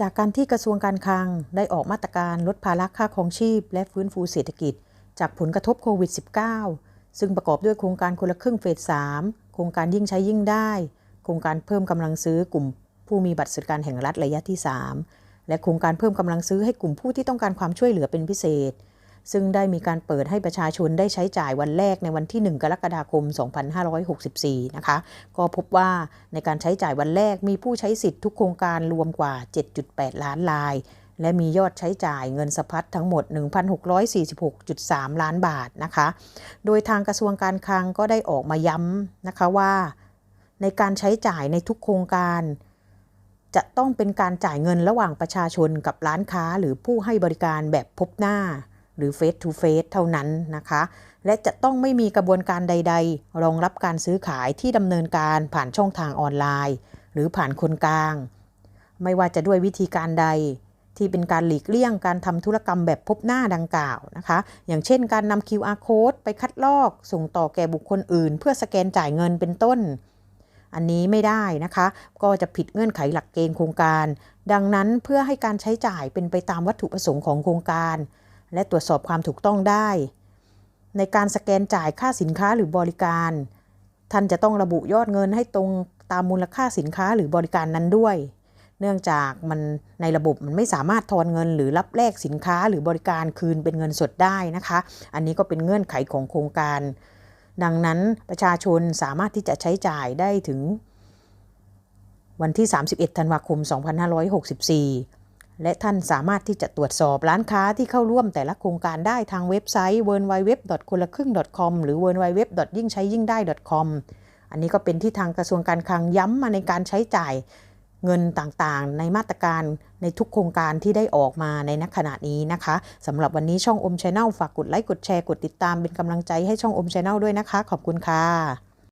จากการที่กระทรวงการคลังได้ออกมาตรการลดภาระค่าครองชีพ และฟื้นฟูเศรษฐกิจ จากผลกระทบโควิด -19 ซึ่งประกอบด้วยโครงการคนละครึ่งเฟส 3 โครงการยิ่งใช้ยิ่งได้ โครงการเพิ่มกำลังซื้อกลุ่ม ผู้มีบัตรสวัสดิการแห่งรัฐระยะที่ 3 และโครงการเพิ่มกำลังซื้อให้กลุ่มผู้ที่ต้องการความช่วยเหลือเป็นพิเศษ ซึ่งได้มีการเปิดให้ประชาชนได้ใช้จ่ายวันแรกในวันที่ 1 กรกฎาคม 2564 นะคะ ก็พบว่าในการใช้จ่ายวันแรกมีผู้ใช้สิทธิ์ทุกโครงการรวมกว่า 7.8 ล้านรายและมียอดใช้จ่ายเงินสะพัดทั้งหมด 1,646.3 ล้านบาทนะคะ โดยทางกระทรวงการคลังก็ได้ออกมาย้ำนะคะว่า ในการใช้จ่ายในทุกโครงการ จะต้องเป็นการจ่ายเงินระหว่างประชาชนกับร้านค้าหรือผู้ให้บริการแบบพบหน้า หรือ face to face เท่านั้นนะคะ และจะต้องไม่มีกระบวนการใด ๆ รองรับการซื้อขายที่ดำเนินการผ่านช่องทางออนไลน์ หรือผ่านคนกลาง ไม่ว่าจะด้วยวิธีการใด ที่เป็นการหลีกเลี่ยงการทำธุรกรรมแบบพบหน้าดังกล่าวนะคะ อย่างเช่นการนำ QR code ไปคัดลอก ส่งต่อแก่บุคคลอื่น เพื่อสแกนจ่ายเงินเป็นต้นอันนี้ไม่ได้นะคะ ก็จะผิดเงื่อนไขหลักเกณฑ์โครงการ ดังนั้นเพื่อให้การใช้จ่ายเป็นไปตามวัตถุประสงค์ของโครงการ และตรวจสอบความถูกต้องได้ ในการสแกนจ่ายค่าสินค้าหรือบริการ ท่านจะต้องระบุยอดเงินให้ตรงตามมูลค่าสินค้าหรือบริการนั้นด้วย เนื่องจากมันในระบบมันไม่สามารถทอนเงิน หรือรับแลกสินค้าหรือบริการคืนเป็นเงินสดได้นะคะ อันนี้ก็เป็นเงื่อนไขของโครงการ ดังนั้นประชาชนสามารถที่จะใช้จ่ายได้ถึงวันที่ 31 ธันวาคม 2564 และท่านสามารถที่จะตรวจสอบร้านค้าที่เข้าร่วมแต่ละโครงการได้ทางเว็บไซต์ w w w คนละครึ่ง .com หรือ w w w ยิ่งใช้ยิ่งได้ .com อันนี้ก็เป็นที่ทางกระทรวงการคลังย้ำมาในการใช้จ่ายเงินต่างๆ ในมาตรการในทุกโครงการที่ได้ออกมาในณขณะนี้นะคะสำหรับวันนี้ช่องอมชาแนลฝากกดไลค์กดแชร์กดติดตามเป็นกำลังใจให้ช่องอมชาแนลด้วยนะคะ ขอบคุณค่ะ